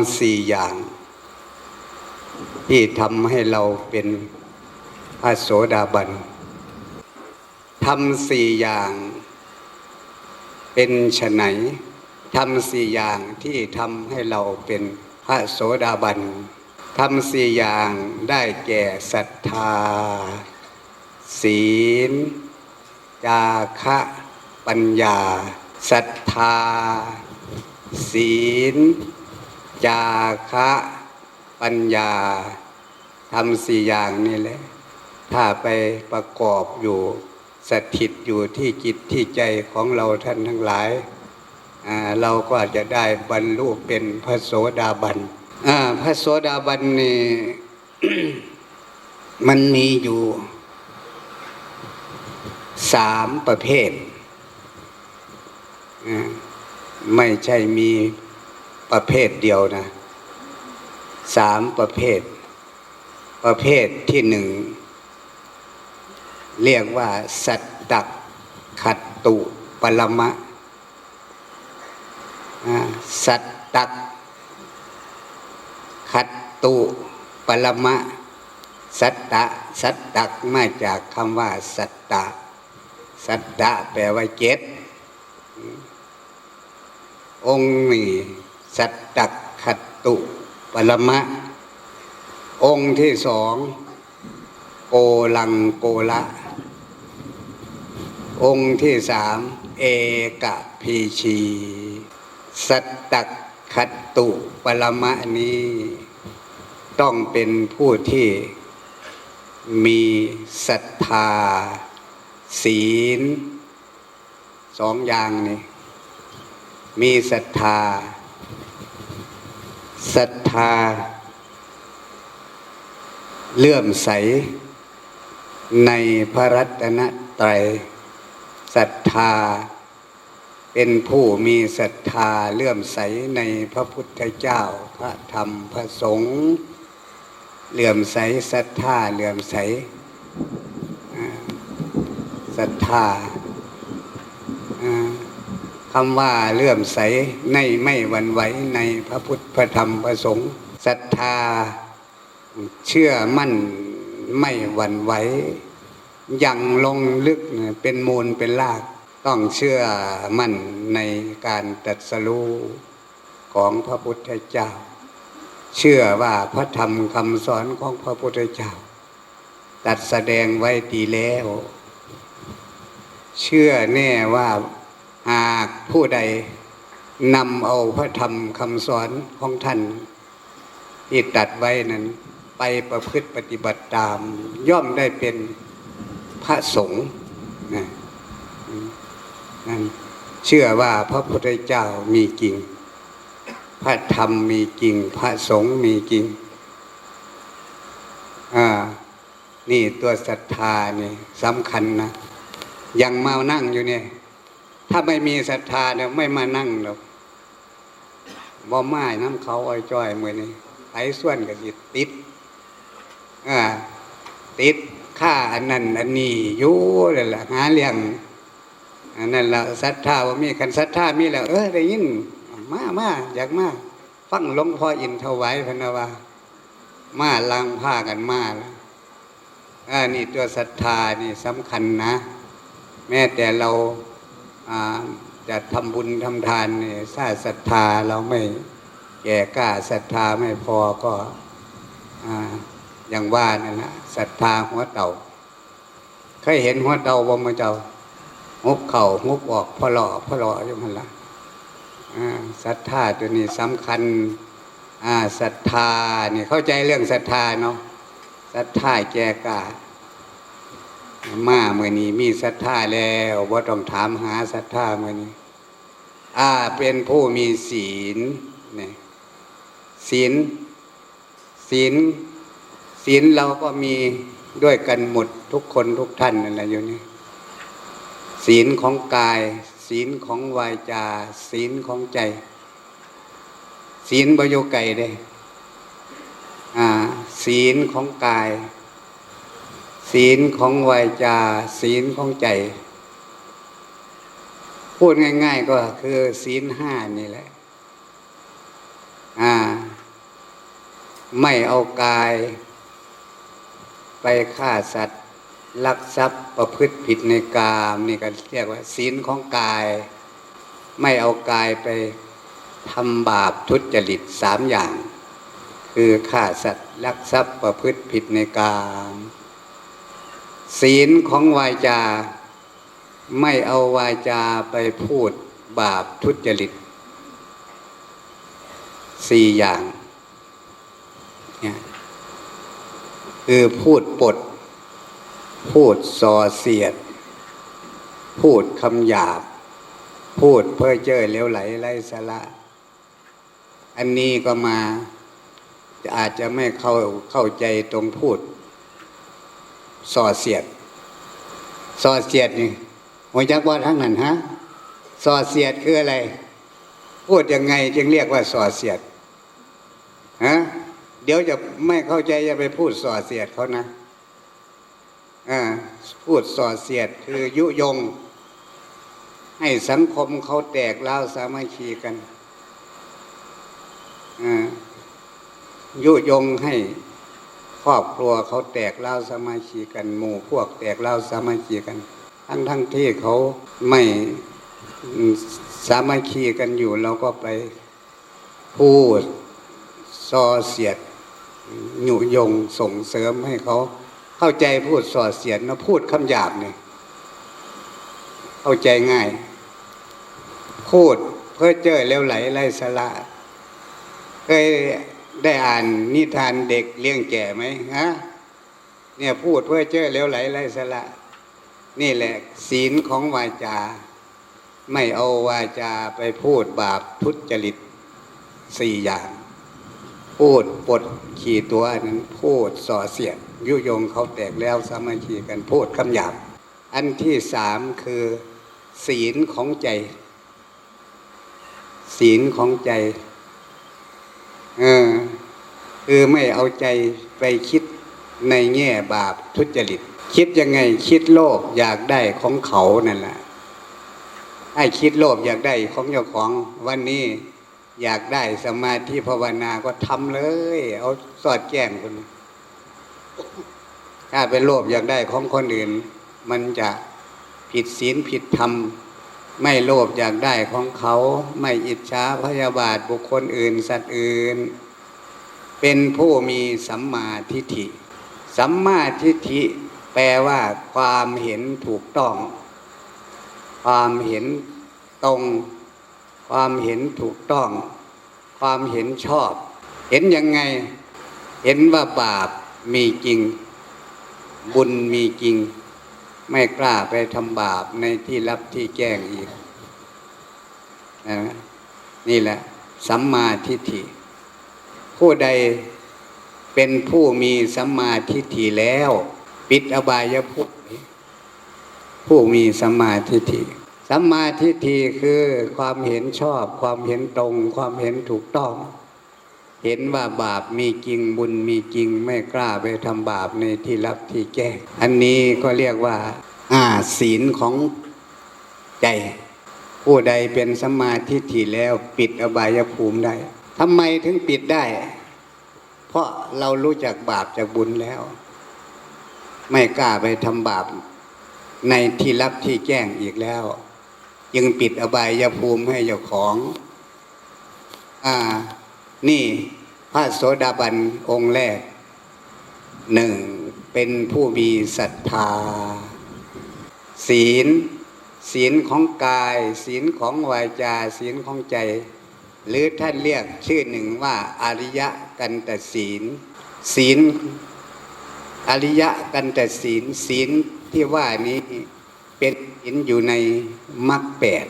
ำสี่อย่าง ที่ทำให้เราเป็นพระโสดาบันทำสี่อย่าง เป็นไฉนทำสี่อย่างที่ทำให้เราเป็นพระโสดาบันทำสี่อย่างได้แก่ศรัทธา ศีล จาคะปัญญาศรัทธา ศีล จาคะปัญญาทำสี่อย่างนี่แหละ ถ้าไปประกอบอยู่สถิตอยู่ที่จิตที่ใจของเราท่านทั้งหลาย เราก็จะได้บรรลุเป็นพระโสดาบันพระโสดาบันนี่มันมีอยู่สามประเภท ไม่ใช่มี ประเภทเดียวนะสามประเภท ประเภทที่หนึ่ง เรียกว่า สัตตักขัตตุปรมะสัตตักขัตตุปรมะ สัตตะ สัตตักมาจากคำว่า สัตตะ สัตตะแปลว่าเจ็ดองค์นี้ สัตตักขัตตุปรมะ องค์ที่สองโกลังโกละ องค์ที่สามเอกพีชี สัตตักขัตตุปรมะนี้ ต้องเป็นผู้ที่มีศรัทธา ศีลสองอย่างนี่มีศรัทธา ศรัทธา เลื่อมใส ในพระรัตนตรัยศรัทธา เป็นผู้มีศรัทธาเลื่อมใสในพระพุทธเจ้า พระธรรมพระสงฆ์เลื่อมใสศรัทธาเลื่อมใสศรัทธาอ่า คำว่าเลื่อมใสในไม่หวั่นไหวในพระพุทธพระธรรมพระสงฆ์ศรัทธาเชื่อมั่นไม่หวั่นไหวยังลงลึกเป็นมูลเป็นราก ต้องเชื่อมั่นในการตัดสรู้ของพระพุทธเจ้า เชื่อว่าพระธรรมคำสอนของพระพุทธเจ้า ตัดแสดงไว้ดีแล้ว เชื่อแน่ว่า หากผู้ใดนำเอาพระธรรมคำสอนของท่านที่ตัดไว้นั้น ไปประพฤติปฏิบัติตาม ย่อมได้เป็นพระสงฆ์นะนั้นเชื่อว่าพระพุทธเจ้ามีจริง พระธรรมมีจริง พระสงฆ์มีจริง อ่า นี่ตัวศรัทธานี่สำคัญนะ ยังมานั่งอยู่เนี่ย ถ้าไม่มีศรัทธาเนี่ยไม่มานั่งหรอกบ่ไม้น้ำเขาอ้อยจ้อยมือนี่ไอ้ส่วนก็สิติดอ่าติดค่าอันนั้นอันนี้ยู่เลยล่ะหาเลี้ยงอันนั้นละศรัทธาว่ามีคันศรัทธามีแล้ว เออได้ยินมามาอยากมาฟังหลวงพ่ออินถวายพนะว่ามาล้างผ้ากันมาแล้วอ่านี่ตัวศรัทธานี่สำคัญนะ แม้แต่เรา จะทำบุญทำทานเนี่ยถ้าศรัทธาเราไม่แก่กล้าศรัทธาไม่พอก็อ่าอย่างว่านั่นนะศรัทธาหัวเต่าเคยเห็นหัวเต่าบ่มาเจ้าฮุบเข่าฮุบออกพอหล่อพอหล่ออยู่มันละศรัทธาตัวนี้สำคัญศรัทธานี่เข้าใจเรื่องศรัทธาเนาะศรัทธาแก่กล้า มาเมื่อนี้มีศรัทธาแล้วว่าต้องถามหาศรัทธาเมื่อนี้ อ่าเป็นผู้มีศีลเนี่ยศีลศีลศีลเราก็มีด้วยกันหมดทุกคนทุกท่านนั่นแหละอยู่นี่ศีลของกาย ศีลของวายจา ศีลของใจ ศีลบโยไก่เด้อ่า ศีลของกาย ศีลของวายจา ศีลของใจ พูดง่าย ๆ ก็คือศีลห้านี่แหละ อ่า ไม่เอากาย ไปฆ่าสัตว์ลักทรัพย์ประพฤติผิดในกามนี่ก็เรียกว่า ศีลของกาย ไม่เอากายไปทำบาปทุจริตสามอย่าง คือฆ่าสัตว์ลักทรัพย์ประพฤติผิดในกาม ศีลของวาจา ไม่เอาวาจาไปพูดบาปทุจริตสี่อย่างเนี่ยคือพูดปด พูดส่อเสียด พูดคำหยาบ พูดเพ้อเจ้อเลวไหลไร้สาระอันนี้ก็มาอาจจะไม่เข้าเข้าใจตรงพูด ส่อเสียดส่อเสียดนี่หัวจักว่าทั้งนั้นฮะส่อเสียดคืออะไร พูดยังไงจึงเรียกว่าส่อเสียดฮะเดี๋ยวจะไม่เข้าใจจะไปพูดส่อเสียดเขานะอ่าพูดส่อเสียดคือยุยง ให้สังคมเขาแตกเล้าสามัคคีกันอ่ายุยงให้ ครอบครัวเขาแตกเล้าสามัคคีกันหมู่พวกแตกเล้าสามัคคีกัน ทั้งทั้งที่เขาไม่สามัคคีกันอยู่เราก็ไปพูดส่อเสียดหยุยงส่งเสริมให้เขาเข้าใจพูดส่อเสียดนะพูดคำหยาบเนี่ยเข้าใจง่าย พูดเพื่อเจอเร็วไหลไร้สาระเคย ได้อ่านนิทานเด็กเลี้ยงแก่ไหมฮะเนี่ยพูดเพื่อเจอเร็วไหลไร้สาระนี่แหละศีลของวาจา ไม่เอาวาจาไปพูดบาปทุจริตสี่อย่าง พูดปดขี่ตัวนั้นพูดส่อเสียดยุยงเขาแตกแล้วสามัคคีกันพูดคำหยาบอันที่สามคือ ศีลของใจ ศีลของใจ เออคือไม่เอาใจไปคิดในแง่บาปทุจริต คิดยังไงคิดโลภอยากได้ของเขานั่นแหละให้คิดโลภอยากได้ของเจ้าของวันนี้อยากได้สมาธิภาวนาก็ทำเลย เอาสอดแจ้งคนถ้าเป็นโลภอยากได้ของคนอื่น มันจะผิดศีลผิดธรรม ไม่โลภอยากได้ของเขาไม่อิจฉาพยาบาทบุคคลอื่นสัตว์อื่น เป็นผู้มีสัมมาทิฏฐิ สัมมาทิฏฐิแปลว่าความเห็นถูกต้อง ความเห็นตรง ความเห็นถูกต้อง ความเห็นชอบ เห็นยังไง เห็นว่าบาปมีจริง บุญมีจริง ไม่กล้าไปทำบาปในที่ลับที่แจ้งอีกนะนี่แหละ สัมมาทิฏฐิ ผู้ใดเป็นผู้มีสัมมาทิฏฐิแล้ว ปิดอบายภพผู้มีสัมมาทิฏฐิสัมมาทิฏฐิคือความเห็นชอบ ความเห็นตรง ความเห็นถูกต้อง เห็นว่าบาปมีจริงบุญมีจริงไม่กล้าไปทำบาปในที่ลับที่แจ้งอันนี้ก็เรียกว่าอ่าศีลของใจ ผู้ใดเป็นสมาทิฏฐิแล้วปิดอบายภูมิได้ทำไมถึงปิดได้ เพราะเรารู้จักบาปจากบุญแล้ว ไม่กล้าไปทำบาปในที่ลับที่แจ้งอีกแล้ว จึงปิดอบายภูมิให้เจ้าของ อ่า นี่พระโสดาบันองค์แรกหนึ่งเป็นผู้มีศรัทธา ศีล ศีลของกาย ศีลของวาจา ศีลของใจ หรือท่านเรียกชื่อหนึ่งว่าอริยกันตศีล ศีล อริยกันตศีล ศีลที่ว่านี้เป็นศีลอยู่ในมรรคแปด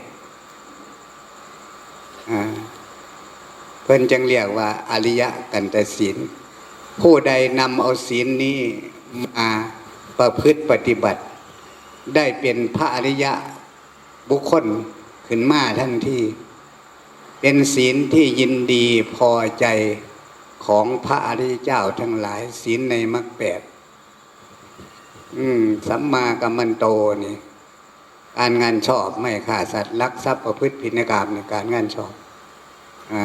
อ่า เพิ่นจึงเรียกว่าอริยะกันตศีล ผู้ใดนำเอาศีลนี้มาประพฤติปฏิบัติ ได้เป็นพระอริยะบุคคลขึ้นมาทันทีเป็นศีลที่ยินดีพอใจของพระอริยเจ้าทั้งหลาย ศีลในมรรคแปดสัมมากัมมันโตนี่การงานชอบไม่ฆ่าสัตว์ลักทรัพย์ประพฤติผิดในกรรมในการงานชอบ อ่า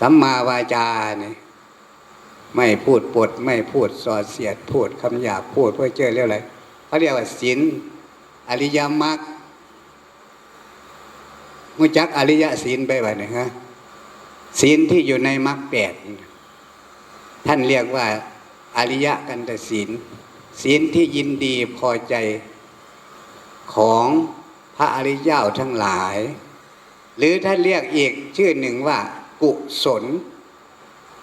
สัมมาวาจาเนี่ยไม่พูดปด ไม่พูดสอดเสียด พูดคำหยาบพูดเพื่อเจอเรียกอะไรเขาเรียกว่าศีลอริยมรรคมุจักอริยศีลไปบ่เนี่ยฮะศีลที่อยู่ในมรรคแปดท่านเรียกว่า อริยกันตศีลศีลที่ยินดีพอใจของพระอริยเจ้าทั้งหลาย หรือท่านเรียกอีกชื่อหนึ่งว่า กุศล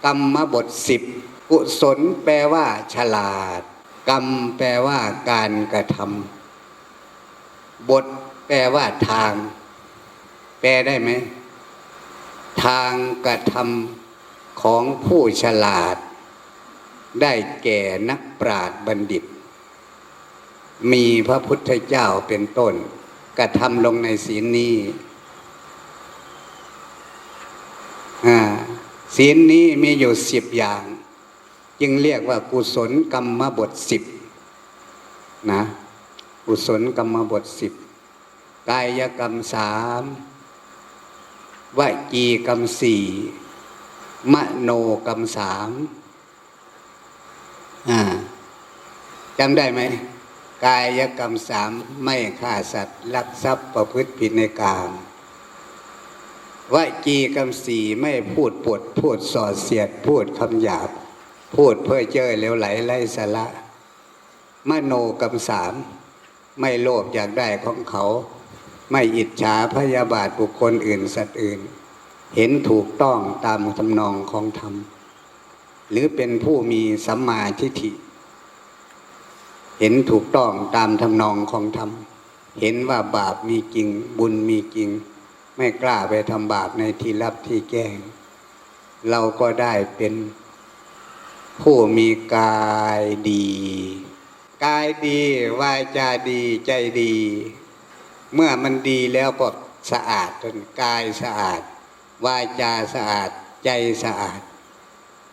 กรรมบทสิบกุศลแปลว่า ฉลาด กรรมแปลว่า การกระทำบทแปลว่าทาง แปลได้ไหมทางกระทำของผู้ฉลาด ได้แก่นักปราชญ์บัณฑิต มีพระพุทธเจ้าเป็นต้น กระทำลงในศีลนี้อ่า ศีลนี้มีอยู่สิบอย่าง จึงเรียกว่ากุศลกรรมบทสิบนะกุศลกรรมบทสิบกายกรรมสามวจีกรรมสี่มโนกรรมสามจำได้ไหมกายกรรมสามไม่ฆ่าสัตว์ลักทรัพย์ประพฤติผิดในกาม วจีกรรมสี่ไม่พูดปวดพูดส่อเสียด พูดคำหยาบ พูดเพื่อเจ้อเลวไหลไร้สาระมโนกรรมสามไม่โลภอยากได้ของเขา ไม่อิจฉาพยาบาทบุคคลอื่นสัตว์อื่น เห็นถูกต้องตามทำนองของธรรม หรือเป็นผู้มีสัมมาทิฏฐิ เห็นถูกต้องตามทำนองของธรรม เห็นว่าบาปมีจริงบุญมีจริง ไม่กล้าไปทำบาปในที่ลับที่แจ้ง เราก็ได้เป็นผู้มีกายดี กายดีวาจาดีใจดี เมื่อมันดีแล้วก็สะอาดจนกายสะอาด วาจาสะอาดใจสะอาด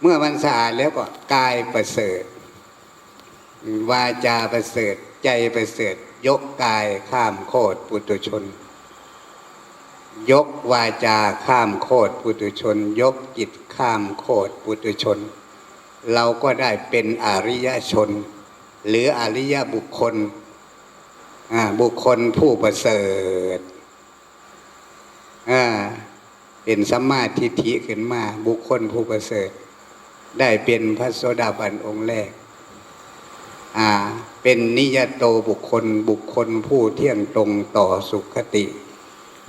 เมื่อมันสะอาดแล้วก็กายประเสริฐ วาจาประเสริฐ ใจประเสริฐ ยกกายข้ามโคตรปุตุชน ยกวาจาข้ามโคตรปุตุชน ยกจิตข้ามโคตรปุตุชน เราก็ได้เป็นอริยชน หรืออริยบุคคลบุคคลผู้ประเสริฐเป็นสัมมาทิฏฐิขึ้นมา บุคคลผู้ประเสริฐ ได้เป็นพระโสดาบันองค์แรกเป็นนิยโตบุคคลบุคคลผู้เที่ยงตรงต่อสุขติ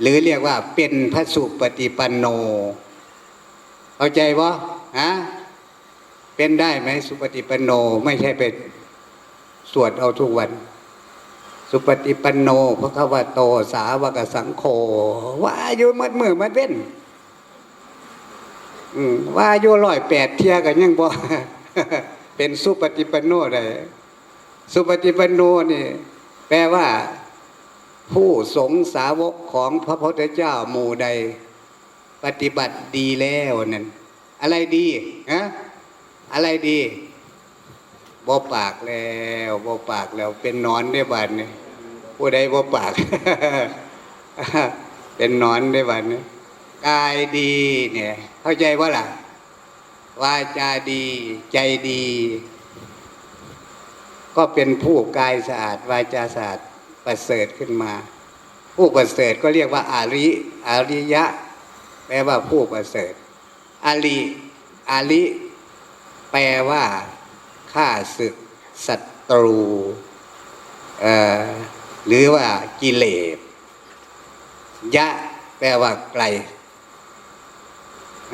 หรือเรียกว่าเป็นพระสุปฏิปันโน เข้าใจวะฮะเป็นได้ไหมสุปฏิปันโนไม่ใช่ไปสวดเอาทุกวัน สุปฏิปันโนพระควาโตสาวกสังโฆว่าอยู่มัดมือมัดเว้นอืมว่าอยู่ร้อยแปดเทียกันยังบ่เป็นสุปฏิปันโนได้สุปฏิปันโนนี่แปลว่า ผู้สงสาวกของพระพุทธเจ้าหมู่ใด ปฏิบัติดีแล้วนั่นอะไรดีฮะอะไรดีบ่ปากแล้วบ่ปากแล้ว เป็นนอนได้บัดนี่ผู้ใดบ่ปาก เป็นนอนได้บัดนี่กายดีเนี่ย เข้าใจว่าล่ะวาจาดีใจดี ก็เป็นผู้กายสะอาด วาจาสะอาด ประเสริฐขึ้นมา ผู้ประเสริฐก็เรียกว่าอาริอาริยะ แปลว่าผู้ประเสริฐอาริอาริแปลว่าข้าศึกศัตรูเอ่อหรือว่ากิเลสยะ แปลว่าไกล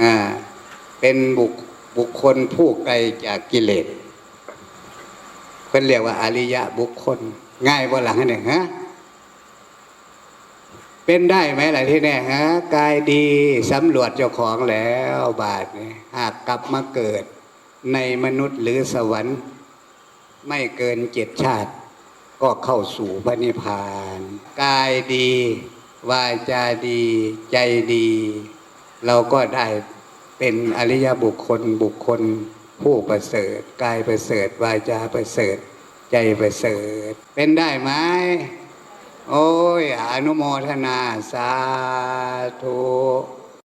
อ่าเป็นบุคบุคคลผู้ไกลจากกิเลสเพิ่นเรียกว่าอริยะบุคคล ง่ายว่าหลังนี่ฮะเป็นได้ไหมล่ะที่แน่ฮะกายดีสำรวจเจ้าของแล้วบาทนี่หากกลับมาเกิดในมนุษย์หรือสวรรค์ ไม่เกินเจ็ดชาติ ก็เข้าสู่พระนิพพาน กายดี วาจาดี ใจดี เราก็ได้เป็นอริยบุคคลบุคคลผู้ประเสริฐ กายประเสริฐ วาจาประเสริฐ ใจประเสริฐเป็นได้ไหมโอ้ยอนุโมทนาสาธุ